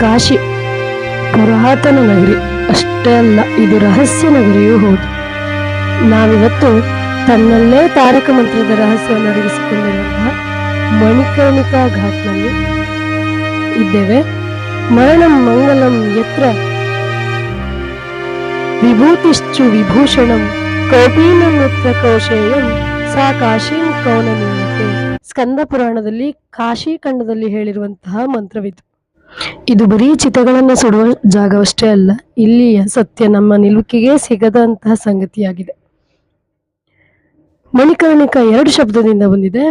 ಕಾಶಿ ಪುರಾತನ ನಗರಿ. ಅಷ್ಟೇ ಅಲ್ಲ, ಇದು ರಹಸ್ಯ ನಗರಿಯೂ ಹೌದು. ನಾವಿವತ್ತು ತನ್ನಲ್ಲೇ ತಾರಕ ಮಂತ್ರದ ರಹಸ್ಯವನ್ನು ಅಡಗಿಸಿಕೊಂಡಿರುವಂತಹ ಮಣಿಕರ್ಣಿಕಾ ಘಾಟ್ನಲ್ಲಿ ಇದ್ದೇವೆ. ಮರಣಂ ಮಂಗಲಂ ಯತ್ರ ವಿಭೂತಿಶ್ಚು ವಿಭೂಷಣಂ ಕೌಪೀನಂ ಯತ್ರ ಕೌಶೇಯಂ ಸಾ ಕಾಶಿ ಕೌನನೀಯತೆ ಸ್ಕಂದ ಪುರಾಣದಲ್ಲಿ ಕಾಶಿ ಖಂಡದಲ್ಲಿ ಹೇಳಿರುವಂತಹ ಮಂತ್ರವಿದು. ಇದು ಬರೀ ಚಿತ್ರಗಳನ್ನ ಸುಡುವ ಜಾಗವಷ್ಟೇ ಅಲ್ಲ ಇಲ್ಲಿಯ ಸತ್ಯ ನಮ್ಮ ನಿಲುಕಿಗೆ ಸಿಗದಂತಹ ಸಂಗತಿಯಾಗಿದೆ. ಮಣಿಕರ್ಣಿಕ ಎರಡು ಶಬ್ದದಿಂದ ಬಂದಿದೆ.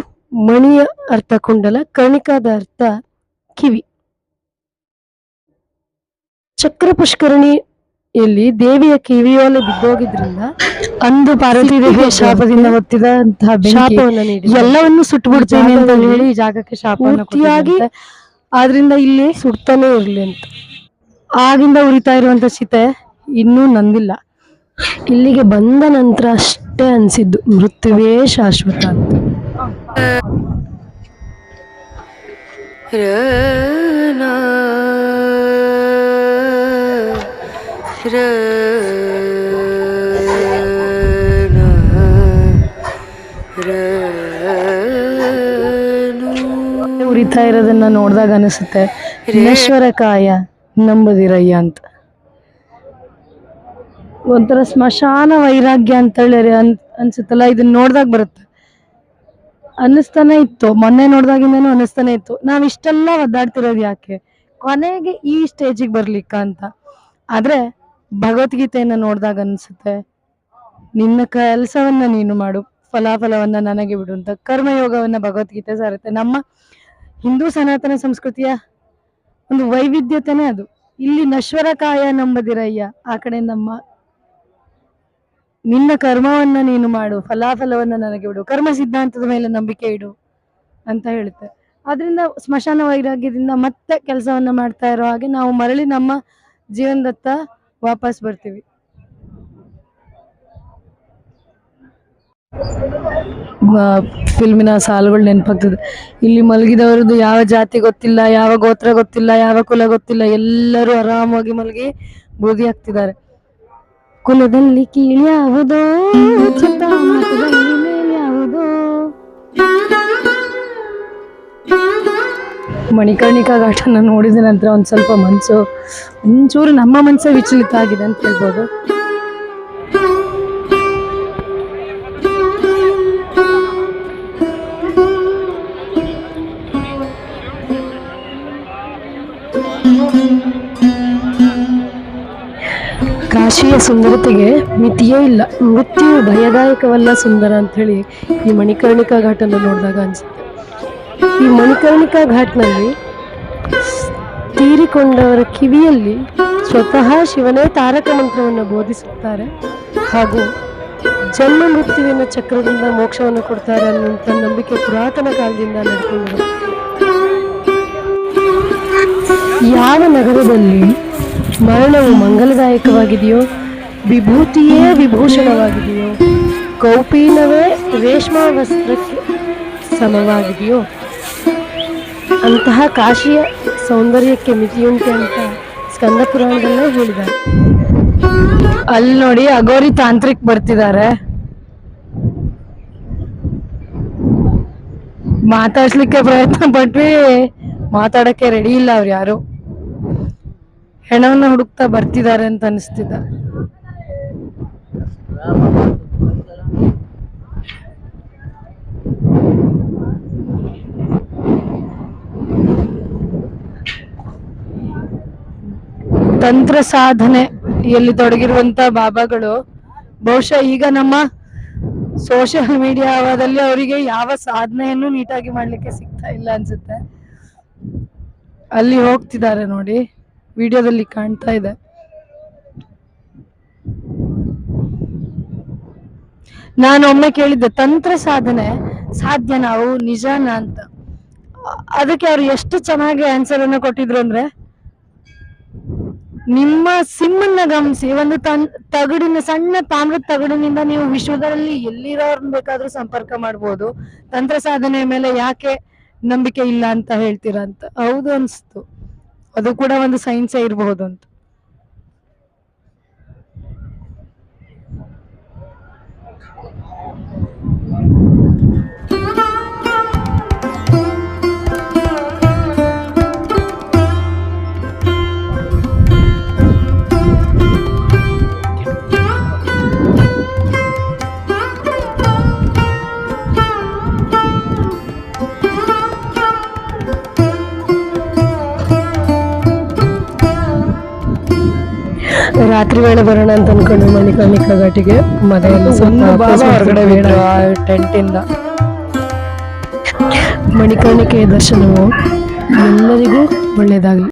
ಮಣಿಯ ಅರ್ಥ ಕುಂಡಲ ಕರ್ಣಿಕಾದ ಅರ್ಥ ಕಿವಿ. ಚಕ್ರ ಪುಷ್ಕರಣಿಯಲ್ಲಿ ದೇವಿಯ ಕಿವಿಯೋಲೆ ಬಿದ್ದೋಗಿದ್ರಿಂದ ಅಂದು ಪಾರ್ವತಿ ದೇವಿಯ ಶಾಪದಿಂದ ಹೊತ್ತಿದಂತಹ ಶಾಪವನ್ನು ನೀಡಿ ಎಲ್ಲವನ್ನು ಸುಟ್ಟು ಬಿಡ್ತೇನೆ ಅಂತ ಹೇಳಿ ಜಾಗಕ್ಕೆ ಶಾಪ. ಆದ್ರಿಂದ ಇಲ್ಲಿ ಸುಡ್ತಾನೆ ಇರ್ಲಿ ಅಂತ. ಆಗಿಂದ ಉರಿತಾ ಇರುವಂತ ಚಿತೆ ಇನ್ನೂ ನಂದಿಲ್ಲ. ಇಲ್ಲಿಗೆ ಬಂದ ನಂತರ ಅಷ್ಟೇ ಅನ್ಸಿದ್ದು, ಮೃತ್ಯುವೇ ಶಾಶ್ವತ ಅಂತ. ಉರಿತಾ ಇರೋದನ್ನ ನೋಡಿದಾಗ ಅನಿಸುತ್ತೆ. ಕಾಯ ನಂಬದಿರಯ್ಯ ಅಂತ. ಒಂಥರ ಸ್ಮಶಾನ ವೈರಾಗ್ಯ ಅಂತ ಹೇಳಿ ಅನ್, ಅನ್ಸುತ್ತಲ್ಲ ಇದನ್ನ ನೋಡಿದಾಗ ಬರುತ್ತೆ. ಅನ್ನಿಸ್ತಾನೆ ಇತ್ತು. ಮೊನ್ನೆ ನೋಡ್ದಾಗಿಂದನೂ ಅನ್ನಿಸ್ತಾನೆ ಇತ್ತು. ನಾವ್ ಇಷ್ಟೆಲ್ಲ ಒದ್ದಾಡ್ತಿರೋದು ಯಾಕೆ? ಕೊನೆಗೆ ಈ ಸ್ಟೇಜಿಗೆ ಬರ್ಲಿಕ್ಕ ಅಂತ. ಆದ್ರೆ ಭಗವದ್ಗೀತೆಯನ್ನ ನೋಡ್ದಾಗ ಅನ್ಸುತ್ತೆ, ನಿನ್ನ ಕೆಲಸವನ್ನ ನೀನು ಮಾಡು, ಫಲಾಫಲವನ್ನ ನನಗೆ ಬಿಡು ಅಂತ. ಕರ್ಮಯೋಗವನ್ನ ಭಗವದ್ಗೀತೆ ಸಾರುತ್ತೆ. ನಮ್ಮ ಹಿಂದೂ ಸನಾತನ ಸಂಸ್ಕೃತಿಯ ಒಂದು ವೈವಿಧ್ಯತೆನೇ ಅದು. ಇಲ್ಲಿ ನಶ್ವರ ಕಾಯ ನಂಬದಿರಯ್ಯ, ಆ ಕಡೆ ನಮ್ಮ ನಿನ್ನ ಕರ್ಮವನ್ನ ನೀನು ಮಾಡು, ಫಲಾಫಲವನ್ನ ನನಗೆ ಬಿಡು, ಕರ್ಮ ಸಿದ್ಧಾಂತದ ಮೇಲೆ ನಂಬಿಕೆ ಇಡು ಅಂತ ಹೇಳುತ್ತೆ. ಆದ್ರಿಂದ ಸ್ಮಶಾನ ವೈರಾಗ್ಯದಿಂದ ಮತ್ತೆ ಕೆಲಸವನ್ನ ಮಾಡ್ತಾ ಇರೋ ಹಾಗೆ ನಾವು ಮರಳಿ ನಮ್ಮ ಜೀವನದತ್ತ ವಾಪಸ್ ಬರ್ತೀವಿ. ಫಿಲ್ಮಿನ ಸಾಲುಗಳು ನೆನಪಾಗ್ತದೆ. ಇಲ್ಲಿ ಮಲಗಿದವರದ್ದು ಯಾವ ಜಾತಿ ಗೊತ್ತಿಲ್ಲ, ಯಾವ ಗೋತ್ರ ಗೊತ್ತಿಲ್ಲ, ಯಾವ ಕುಲ ಗೊತ್ತಿಲ್ಲ, ಎಲ್ಲರೂ ಆರಾಮಾಗಿ ಮಲಗಿ ಬೂದಿ ಹಾಕ್ತಿದ್ದಾರೆ. ಕುಲದಲ್ಲಿ ಕೀಳಿ ಯಾವುದೋ ಮಣಿಕರ್ಣಿಕಾ ಘಾಟನ ನೋಡಿದ ನಂತರ ಒಂದು ಸ್ವಲ್ಪ ಮನಸ್ಸು ಒಂಚೂರು ನಮ್ಮ ಮನಸ್ಸು ವಿಚಲಿತ ಆಗಿದೆ ಅಂತ ಹೇಳ್ಬೋದು. ಕಾಶಿಯ ಸುಂದರತೆಗೆ ಮಿತಿಯೇ ಇಲ್ಲ. ಮೃತ್ಯು ಭಯದಾಯಕವಲ್ಲ ಸುಂದರ ಅಂತ ಹೇಳಿ ಈ ಮಣಿಕರ್ಣಿಕಾ ಘಾಟನ್ನು ನೋಡಿದಾಗ ಅನ್ಸುತ್ತೆ. ಈ ಮಣಿಕರ್ಣಿಕಾ ಘಾಟ್ನಲ್ಲಿ ತೀರಿಕೊಂಡವರ ಕಿವಿಯಲ್ಲಿ ಸ್ವತಃ ಶಿವನೇ ತಾರಕ ಮಂತ್ರವನ್ನು ಬೋಧಿಸುತ್ತಾರೆ ಹಾಗೂ ಜನ್ಮ ಮೃತ್ಯುವಿನ ಚಕ್ರದಿಂದ ಮೋಕ್ಷವನ್ನು ಕೊಡ್ತಾರೆ ಅನ್ನುವಂಥ ನಂಬಿಕೆ ಪುರಾತನ ಕಾಲದಿಂದ ನಡ್ಕೊಂಡು ಯಾವ ನಗರದಲ್ಲಿ ಮರಣವು ಮಂಗಲದಾಯಕವಾಗಿದೆಯೋ, ವಿಭೂತಿಯೇ ವಿಭೂಷಣವಾಗಿದೆಯೋ, ಕೌಪೀನವೇ ರೇಷ್ಮಾ ವಸ್ತ್ರಕ್ಕೆ ಸಮವಾಗಿದೆಯೋ, ಅಂತಹ ಕಾಶಿಯ ಸೌಂದರ್ಯಕ್ಕೆ ಮಿತಿಯುಂಟೆ ಅಂತ ಸ್ಕಂದ ಪುರಾಣದಲ್ಲೇ ಹೇಳಿದ್ದಾರೆ. ಅಲ್ಲಿ ನೋಡಿ ಅಗೋರಿ ತಾಂತ್ರಿಕ್ ಬರ್ತಿದ್ದಾರೆ. ಮಾತಾಡ್ಸ್ಲಿಕ್ಕೆ ಪ್ರಯತ್ನ ಪಟ್ವಿ, ಮಾತಾಡಕ್ಕೆ ರೆಡಿ ಇಲ್ಲ ಅವ್ರು ಯಾರು. ಹೆಣವನ್ನ ಹುಡುಕ್ತಾ ಬರ್ತಿದ್ದಾರೆ ಅಂತ ಅನಿಸ್ತಿದ್ದ. ತಂತ್ರ ಸಾಧನೆಯಲ್ಲಿ ತೊಡಗಿರುವಂತ ಬಾಬಾಗಳು, ಬಹುಶಃ ಈಗ ನಮ್ಮ ಸೋಷಿಯಲ್ ಮೀಡಿಯಾದಲ್ಲಿ ಅವರಿಗೆ ಯಾವ ಸಾಧನೆಯನ್ನು ನೀಟಾಗಿ ಮಾಡ್ಲಿಕ್ಕೆ ಸಿಗ್ತಾ ಇಲ್ಲ ಅನ್ಸುತ್ತೆ. ಅಲ್ಲಿ ಹೋಗ್ತಿದ್ದಾರೆ ನೋಡಿ. ವಿಡಿಯೋದಲ್ಲಿ ಕಾಣ್ತಾ ಇದೆ. ನಾನು ಒಮ್ಮೆ ಕೇಳಿದ್ದೆ, ತಂತ್ರ ಸಾಧನೆ ಸಾಧ್ಯ ನಾವು? ನಿಜಾನ ಅಂತ. ಅದಕ್ಕೆ ಅವ್ರು ಎಷ್ಟು ಚೆನ್ನಾಗಿ ಆನ್ಸರ್ ಅನ್ನ ಕೊಟ್ಟಿದ್ರು ಅಂದ್ರೆ, ನಿಮ್ಮ ಸಿಮ್ಮನ್ನ ಗಮನಿಸಿ, ಒಂದು ತನ್, ತಗಡಿನ ಸಣ್ಣ ತಾಮ್ರದ ತಗಡಿನಿಂದ ನೀವು ವಿಶ್ವದಲ್ಲಿ ಎಲ್ಲಿರೋರ್ನ ಬೇಕಾದ್ರೂ ಸಂಪರ್ಕ ಮಾಡ್ಬೋದು. ತಂತ್ರ ಸಾಧನೆ ಮೇಲೆ ಯಾಕೆ ನಂಬಿಕೆ ಇಲ್ಲ ಅಂತ ಹೇಳ್ತೀರಾ ಅಂತ. ಹೌದು ಅನ್ಸ್ತು. ಅದು ಕೂಡ ಒಂದು ಸೈನ್ಸೇ ಇರಬಹುದು ಅಂತ. ರಾತ್ರಿ ವೇಳೆ ಬರೋಣ ಅಂತ ಅನ್ಕೊಂಡು ಮಿಕ್ಕ ಘಾಟಿಗೆ ಮನೆಯಲ್ಲಿ ಸ್ವಲ್ಪ ಹೊರಗಡೆ ಬಿಟ್ರು ಆ ಟೆಂಟ್ ಇಂದ ಮಣಿಕರ್ಣಿಕೆಯ ದರ್ಶನವು ಎಲ್ಲರಿಗೂ ಒಳ್ಳೆಯದಾಗಲಿ.